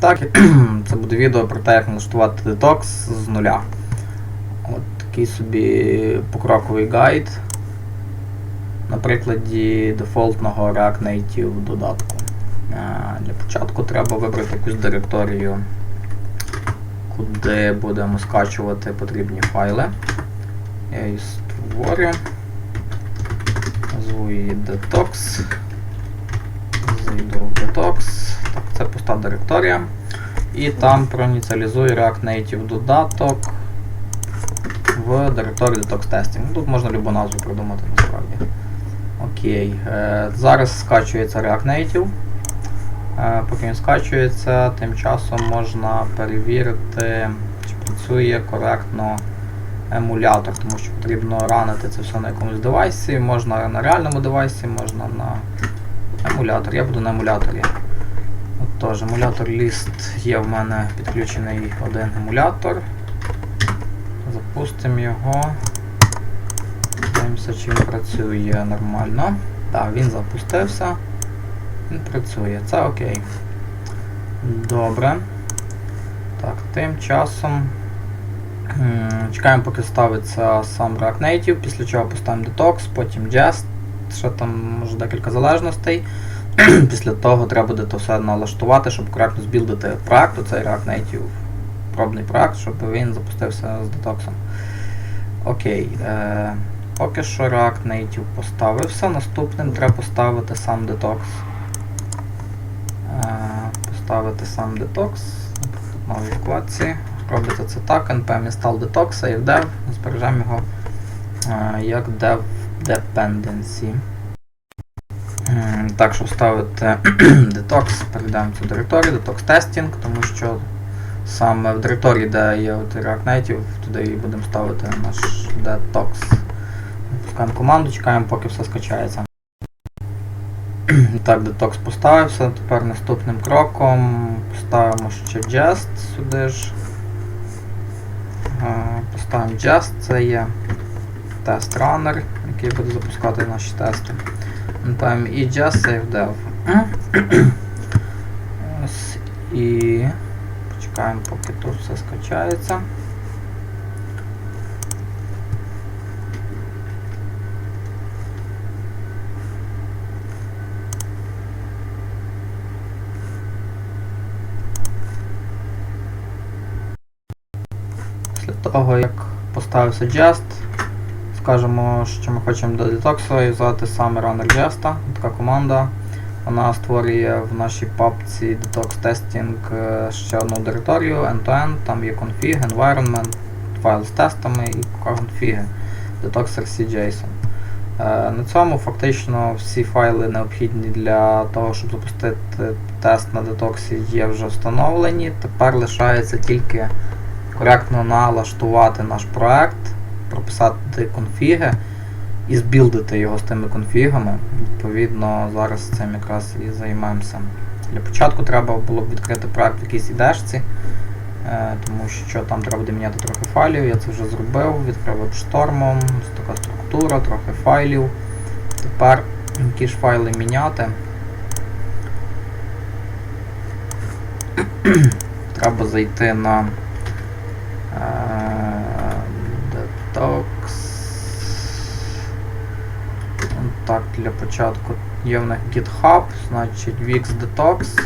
Так, це буде відео про те, як налаштувати детокс з нуля. От такий собі покроковий гайд на прикладі дефолтного React Native додатку. Е, Для початку треба вибрати якусь директорію, куди будемо скачувати потрібні файли. Я її створю. Назву її Detox. Зайду в Detox. Це пуста директорія. І там проініціалізую React Native додаток в директорії Detox Testing. Ну, Тут можна любу назву придумати насправді. Окей. Е, зараз скачується React Native. Е, поки він скачується, тим часом можна перевірити, чи працює коректно емулятор, тому що потрібно ранити це все на якомусь девайсі. Можна на реальному девайсі, можна на емулятор. Я буду на емуляторі. Теж емулятор ліст є в мене підключений один емулятор. Запустимо його. Дивимося, чи він працює нормально. Так, він запустився. Він працює. Це окей. Добре. Так, тим часом. Чекаємо, поки ставиться сам React Native, після чого поставимо Detox, потім Jest, ще там може декілька залежностей. після того треба буде то все налаштувати, щоб коректно збілдити проект, оцей React Native пробний проект, щоб він запустився з детоксом. Окей. Е, поки що React Native поставився. Наступним треба поставити сам Detox. Е, поставити сам. Тут нові вкладці. Робиться це так. npm install detox, save dev, збережемо його е, як dev dependency. М, Так, щоб вставити detox, перейдемо в цю директорію, detox testing, тому що саме в директорії, де є от React Native, туди і будемо ставити наш detox. Пускаємо команду, чекаємо, поки все скачається. Так, detox поставився. Тепер наступним кроком поставимо ще Jest сюди ж. Е, Поставимо Jest, це є тест runner, який буде запускати наші тести. Npm і just save dev. Ось і почекаємо, поки тут все скачається. Після того, як поставився Jest, скажемо, що ми хочемо до детоксу юзати саме runner Jest, така команда. Вона створює в нашій папці Detox Testing е, ще одну директорію end-to-end, там є config, environment, файл з тестами і конфіги detox.rc.json. Е, На цьому фактично всі файли необхідні для того, щоб запустити тест на детоксі є вже встановлені. Тепер лишається тільки коректно налаштувати наш проект, прописати конфіги і збілдити його з тими конфігами. Відповідно, зараз цим якраз і займаємося. Для початку треба було б відкрити проект в якійсь ідешці, е, тому що там треба буде міняти трохи файлів. Я це вже зробив, відкрив вебштормом, ось така структура, трохи файлів. Тепер які ж файли міняти. Треба зайти на е, Detox. Так, для початку є в них GitHub, значить Wix Detox.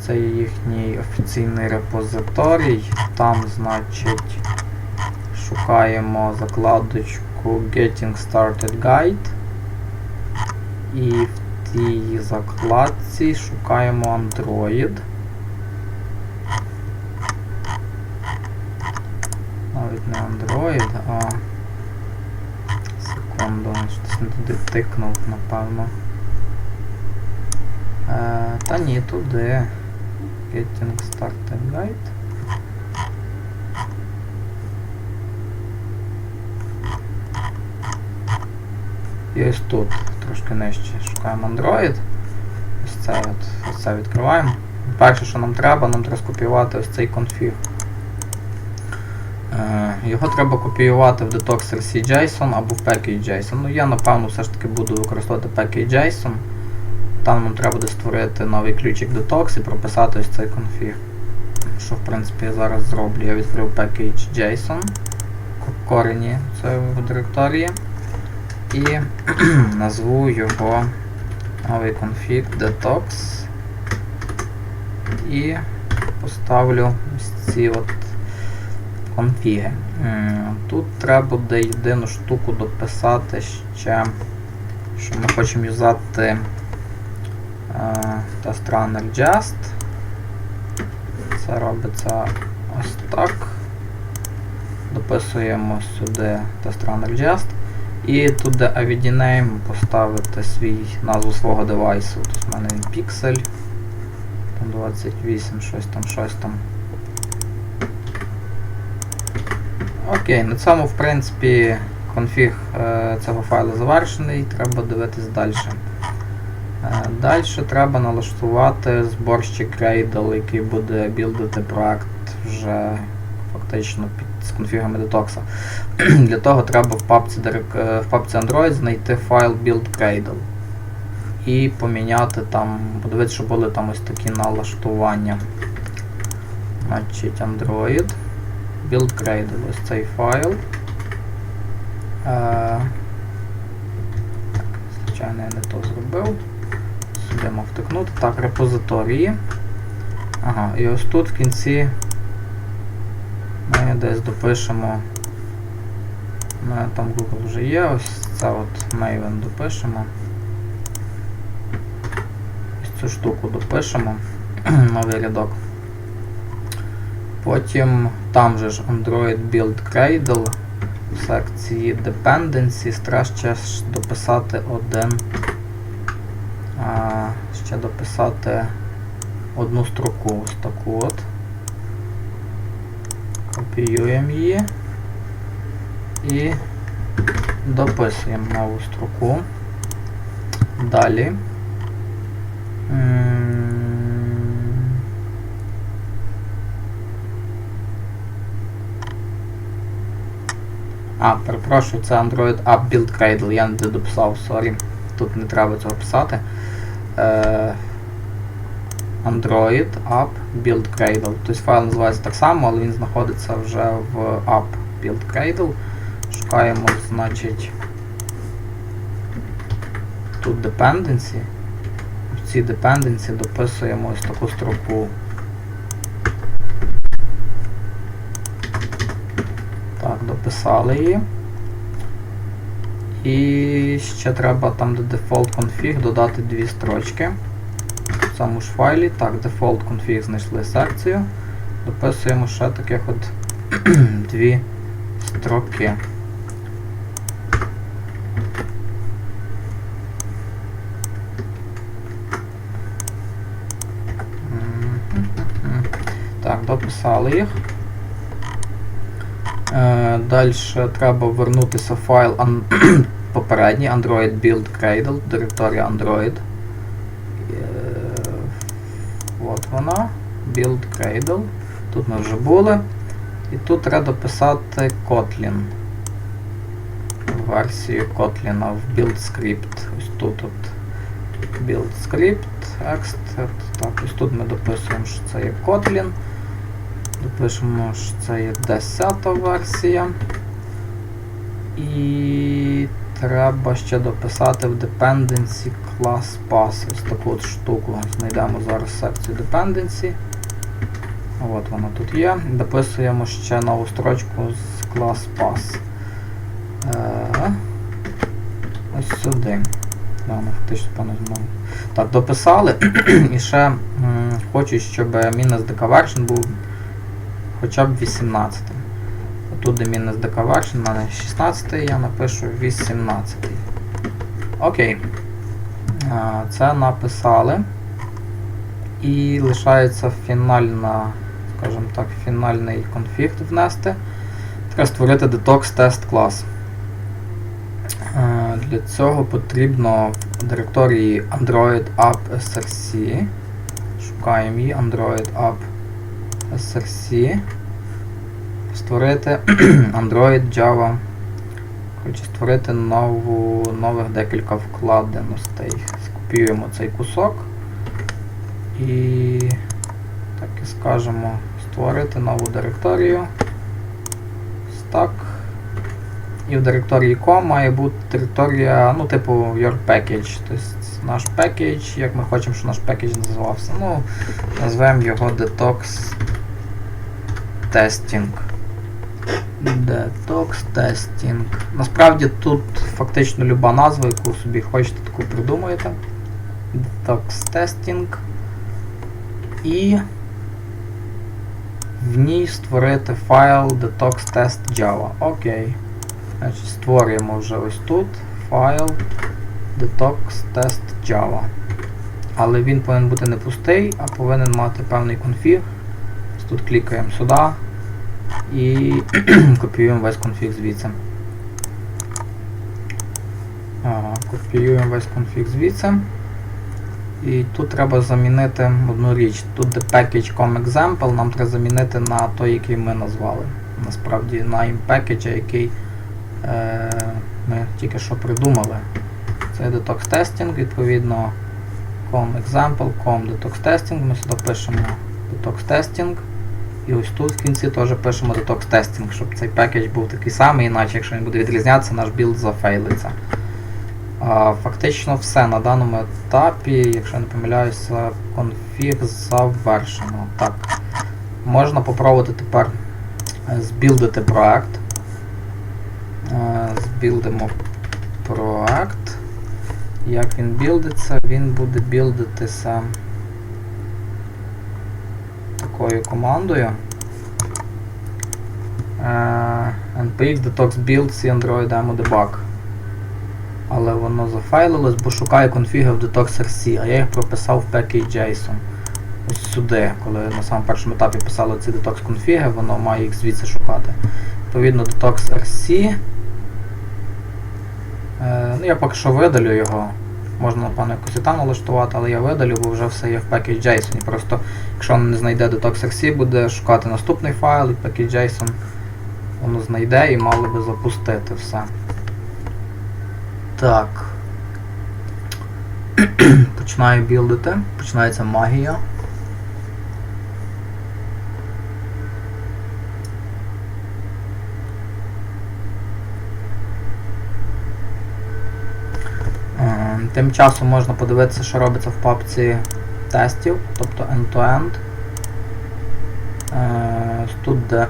Це є їхній офіційний репозиторій. Там, значить, шукаємо закладочку Getting Started Guide. І в тій закладці шукаємо Android. Не Android, а секунду, щось не туди тикнув, напевно. Е, та ні, туди. Getting Started Guide. І ось тут, трошки нижче, шукаємо Android. Ось це, от, ось це відкриваємо. Перше, що нам треба, нам треба скопіювати ось цей конфіг. Е, Його треба копіювати в Detox.rc.json або в package.json. Ну я напевно все ж таки буду використовувати package.json. Там нам треба буде створити новий ключик Detox і прописати ось цей конфіг. Що в принципі я зараз зроблю. Я відкрив package JSON к- корені цієї директорії і назву його новий конфіг Detox і поставлю ось ці от конфіги. Тут треба буде єдину штуку дописати ще, що ми хочемо юзати е, test runner just. Це робиться ось так. Дописуємо сюди test runner just. І тут де IVD name поставити свій назву свого девайсу. Тут в мене він. Там 28, щось там, щось там. Окей, на цьому, в принципі, конфіг е, цього файлу завершений, треба дивитись далі. Е, далі треба налаштувати зборщик Gradle, який буде білдити проект вже фактично під, з конфігами детокса. Для того треба в папці, е, в папці Android знайти файл build Gradle і поміняти там, подивитися, щоб були там ось такі налаштування. Значить, Android. Build Gradle, ось цей файл. Звичайно, я не то зробив. Сюди мав втикнути. Так, репозиторії. Ага, і ось тут в кінці ми десь допишемо. У мене там Google вже є, ось це от Maven допишемо. Ось цю штуку допишемо. Новий рядок. Потім там же ж Android Build Cradle в секції Dependencies треба ще дописати один. Ще дописати одну строку ось таку от. Копіюємо її і дописуємо нову строку. Далі. А, перепрошую, це Android App Build Cradle, я не дописав, сорі. Тут не треба цього писати. Е, Android App Build Cradle. Тобто файл називається так само, але він знаходиться вже в App Build Cradle. Шукаємо, значить, тут dependency. В цій dependency дописуємо ось таку строку. Так, дописали її. І ще треба там, де default config, додати дві строчки. В цьому ж файлі. Так, default config знайшли секцію. Дописуємо ще таких от дві строки. Так, дописали їх. Е, Далі треба вернутися в файл попередній Android Build Cradle, директорія Android. Е, От вона. Build Cradle. Тут ми вже були. І тут треба дописати Kotlin. Версію Kotlin в build script. Ось тут от build script, extract. Так, ось тут ми дописуємо, що це є Kotlin. Допишемо, що це є 10 версія. І треба ще дописати в dependency class pass. Ось таку от штуку. Знайдемо зараз секцію dependency. От вона тут є. Дописуємо ще нову строчку з class pass. Е, ось сюди. Да, ну, фактично, певно, знову. Так, дописали. І ще хочу, щоб мінус DK version був хоча б 18. Тут де мінус в мене 16, я напишу 18. Окей. Це написали. І лишається фінальна, скажімо так, фінальний конфіг внести. Треба створити detox test клас. Для цього потрібно в директорії Android App SRC. Шукаємо її Android App SRC. Створити Android Java. Хочу створити нову, нових декілька вкладеностей. копіюємо цей кусок і так і скажемо створити нову директорію. Stack. І в директорії com має бути територія, ну, типу, your package. Тобто наш package, як ми хочемо, щоб наш package називався. Ну, назвемо його detox testing. Detox testing. Насправді тут фактично люба назва, яку собі хочете, таку придумаєте. Detox testing. І в ній створити файл detox test Java. Окей. Значить, створюємо вже ось тут файл Java. Але він повинен бути не пустий, а повинен мати певний конфіг. Тут клікаємо сюди і копіюємо весь конфіг звідси. Копіюємо весь конфіг звідси. І тут треба замінити одну річ. Тут де package.com нам треба замінити на той, який ми назвали. Насправді на package, який е, ми тільки що придумали. Це detox testing, відповідно com example, detox testing. Ми сюди пишемо detox testing. І ось тут в кінці теж пишемо detox testing, щоб цей пекедж був такий самий, іначе якщо він буде відрізнятися, наш білд зафейлиться. Фактично все на даному етапі, якщо не помиляюся, конфіг завершено. Так. Можна попробувати тепер е, збілдити проект. Е, Збілдимо проект. Як він білдиться, він буде білдитися такою командою. Е, npx detox build c android demo debug. Але воно зафайлилось, бо шукає конфіги в detox.rc, а я їх прописав в package.json. Ось сюди, коли на самому першому етапі писало ці detox конфіги, воно має їх звідси шукати. Відповідно, detox.rc. Е, ну, Я поки що видалю його. Можна, напевно, якось і там налаштувати, але я видалю, бо вже все є в package.json. Просто, якщо воно не знайде detox.rc, буде шукати наступний файл і package.json воно знайде і мало би запустити все. Так. Починаю білдити. Починається магія. Е, Тим часом можна подивитися, що робиться в папці тестів, тобто end-to-end. Е, Тут де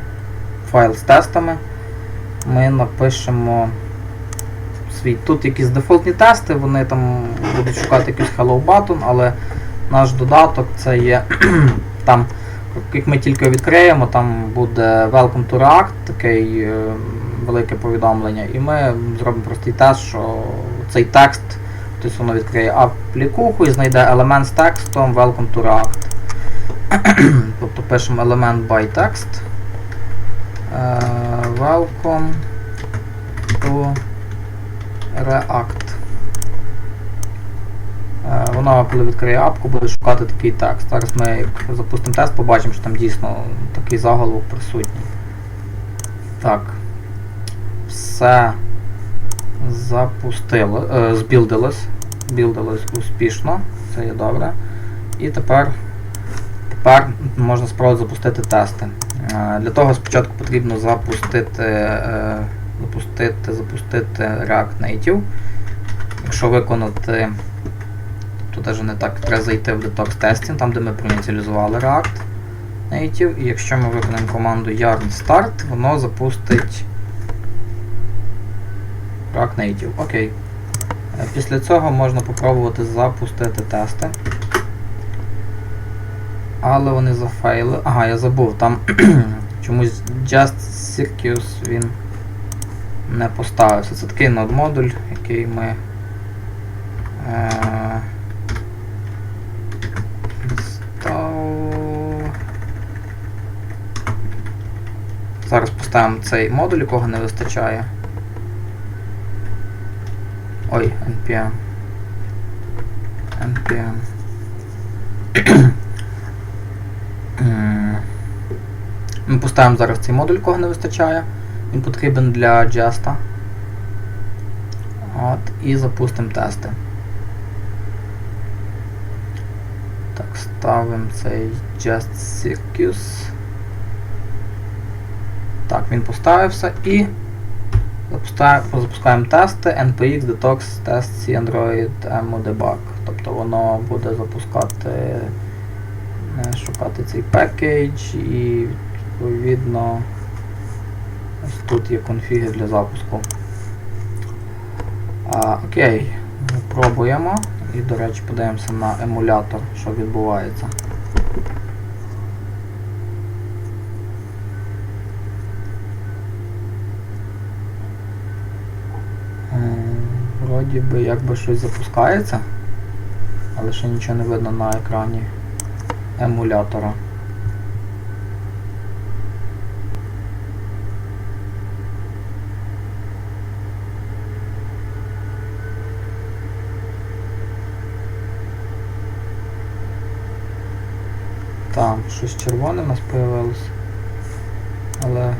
файл з тестами. Ми напишемо свій. Тут якісь дефолтні тести, вони там будуть шукати якийсь hello button, але наш додаток це є там, як ми тільки відкриємо, там буде Welcome to React, такий е, велике повідомлення, і ми зробимо простий тест, що цей текст, тобто воно відкриє аплікуху і знайде елемент з текстом Welcome to React. тобто пишемо елемент by text. Е, welcome to React. Е, Воно, коли відкриє апку, буде шукати такий текст. Зараз ми запустимо тест, побачимо, що там дійсно такий заголовок присутній. Так. Все запустило, е, збілдилось. Збілдилось успішно. Це є добре. І тепер тепер можна спробувати запустити тести. Е, Для того спочатку потрібно запустити. Е, запустити, запустити React Native. Якщо виконати, тобто навіть не так, треба зайти в Detox Testing, там де ми проініціалізували React Native, і якщо ми виконаємо команду yarn start, воно запустить React Native. Окей. Е, Після цього можна спробувати запустити тести. Але вони зафейли. Ага, я забув, там чомусь Just Circus він не поставився. Це такий нод-модуль, який ми е. Зараз поставимо цей модуль, якого не вистачає. Ой, npm. npm. Ми поставимо зараз цей модуль, кого не вистачає. Він потрібен для Just. От, І запустимо тести. Так, ставимо цей Just Circus. Так, він поставився і запускаємо, тести NPX Detox Test C Android Debug. Тобто воно буде запускати, е, шукати цей пекейдж і відповідно ось тут є конфіги для запуску. А, окей, пробуємо. І, до речі, подивимося на емулятор, що відбувається. Вроді би якби щось запускається, але ще нічого не видно на екрані емулятора. Там щось червоне у нас появилось. Але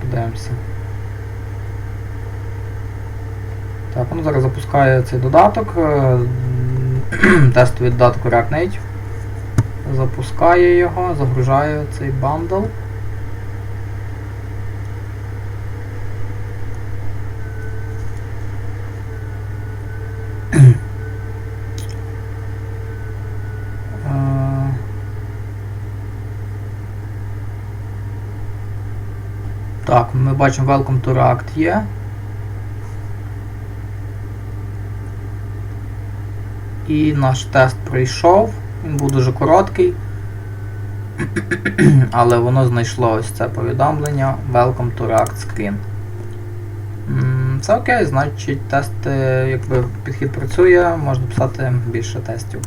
подивимося. Так, воно зараз запускає цей додаток. е, Тестовий додаток React Native. Запускає його, загружає цей бандл. Е, Так, ми бачимо Welcome to React є. І наш тест пройшов. Він був дуже короткий. Але воно знайшло ось це повідомлення Welcome to React Screen. Це окей, значить тест, якби підхід працює, можна писати більше тестів.